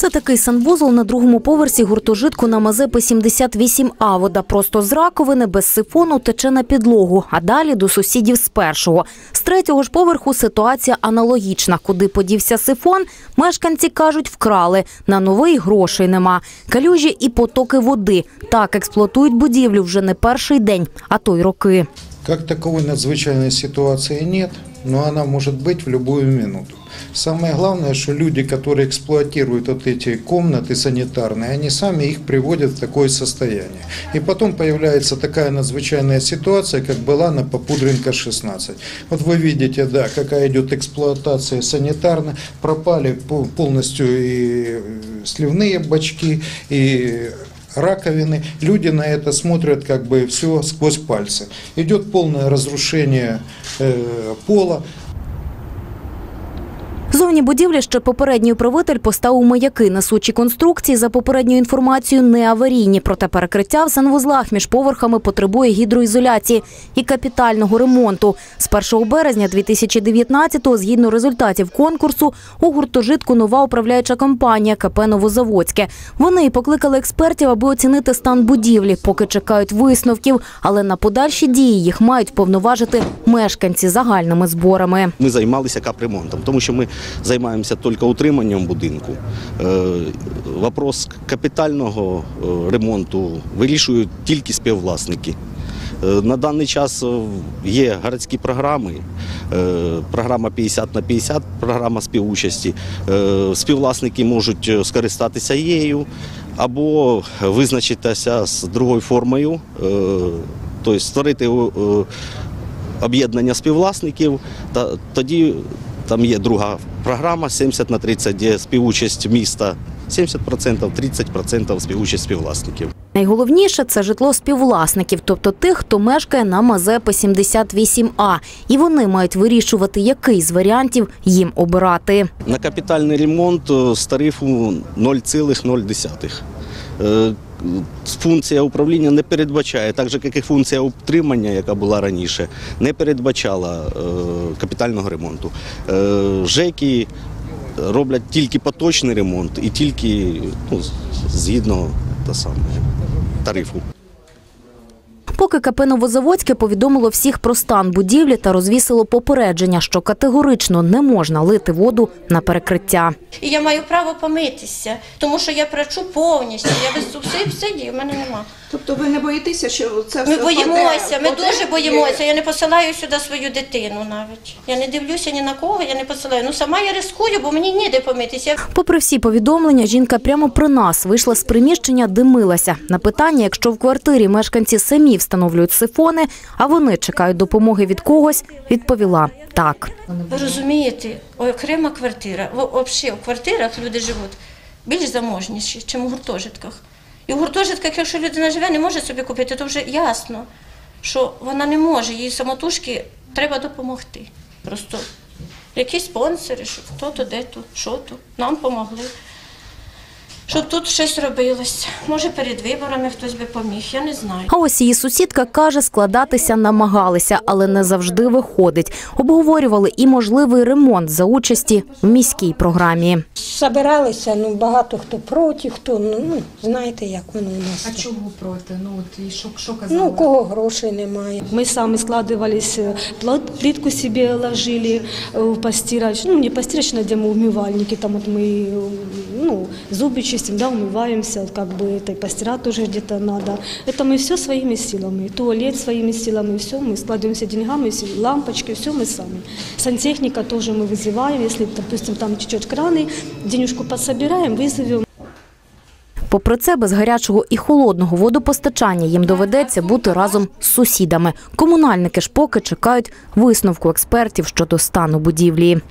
Це такий санвузол на другому поверсі гуртожитку на Мазепи 78А. Вода просто з раковини, без сифону тече на підлогу, а далі до сусідів з першого. З третього ж поверху ситуація аналогічна. Куди подівся сифон, мешканці кажуть, вкрали. На новий грошей нема. Калюжі і потоки води. Так експлуатують будівлю вже не перший день, а то й роки. Как таковой надзвычайной ситуации нет, но она может быть в любую минуту. Самое главное, что люди, которые эксплуатируют вот эти комнаты санитарные, они сами их приводят в такое состояние. И потом появляется такая надзвычайная ситуация, как была на Попудренко 16. Вот вы видите, да, какая идет эксплуатация санитарная, пропали по- полностью и э, сливные бачки, и раковины. Люди на это смотрят как бы все сквозь пальцы. Идет полное разрушение э, пола. Зовні будівлі ще попередній управитель поставив маяки. Несучі конструкції, за попередньою інформацією, не аварійні. Проте перекриття в санвузлах між поверхами потребує гідроізоляції і капітального ремонту. З 1 березня 2019-го, згідно результатів конкурсу, у гуртожитку нова управляюча компанія КП «Новозаводське». Вони і покликали експертів, аби оцінити стан будівлі, поки чекають висновків. Але на подальші дії їх мають вповноважити мешканці загальними зборами. Ми займалися капремонтом, тому що ми займаємося тільки утриманням будинку. Е, Вопрос капітального е, ремонту вирішують тільки співвласники. Е, На даний час є городські програми, програма 50 на 50, програма співучасті. Співвласники можуть скористатися її або визначитися з другою формою, тобто створити об'єднання співвласників, тоді там є друга програма 70 на 30, де співучасть міста 70%, 30% співучасть співвласників. Найголовніше це житло співвласників, тобто тих, хто мешкає на Мазепи 78А. І вони мають вирішувати, який з варіантів їм обирати. На капітальний ремонт е, з тарифу 0,0. Функція управління не передбачає, так же як і функція утримання, яка була раніше, не передбачала е, капітального ремонту. Е, ЖЕКи роблять тільки поточний ремонт і тільки ну, згідно та саме, тарифу. Поки КП «Новозаводське» повідомило всіх про стан будівлі та розвісило попередження, що категорично не можна лити воду на перекриття. І я маю право помитися, тому що я працю повністю. Я без субсидії, в мене нема. Тобто ви не боїтеся, що це все Ми боїмося, ми дуже боїмося. Я не посилаю сюди свою дитину навіть. Я не дивлюся ні на кого, я не посилаю. Ну сама я рискую, бо мені ніде помитися. Попри всі повідомлення, жінка прямо при нас вийшла з приміщення, димилася. На питання, якщо в квартирі мешканці самі встановлюють сифони, а вони чекають допомоги від когось, відповіла так. Ви розумієте, окрема квартира. Взагалі в квартирах люди живуть більш заможніші, ніж у гуртожитках. І в гуртожитках, якщо людина живе, не може собі купити, то вже ясно, що вона не може, їй самотужки треба допомогти. Просто якісь спонсори, що хто-то, де-то, що то, нам допомогли Щоб тут щось робилось. Може, перед виборами хтось би поміг, я не знаю. А ось її сусідка каже, складатися намагалися, але не завжди виходить. Обговорювали і можливий ремонт за участі в міській програмі. Собиралися, ну багато хто проти, хто ну, ну знаєте, як воно у нас. А чому проти? Ну от і що, що казали? Ну, у кого грошей немає. Мы сами складывались, э, плат- плитку себе ложили э, в постирочную, ну не постирочную, где мы умывальники, там вот мы э, ну, зубы чистим, да, умываемся, вот как бы это и постирать тоже где-то надо. Это мы все своими силами, туалет своими силами, все мы складываемся деньгами, все, лампочки, все мы сами. Сантехника тоже мы вызываем, если, допустим, там течет краны, денежку подсобираем, вызовем. Попри це, без гарячого і холодного водопостачання їм доведеться бути разом з сусідами. Комунальники ж поки чекають висновку експертів щодо стану будівлі.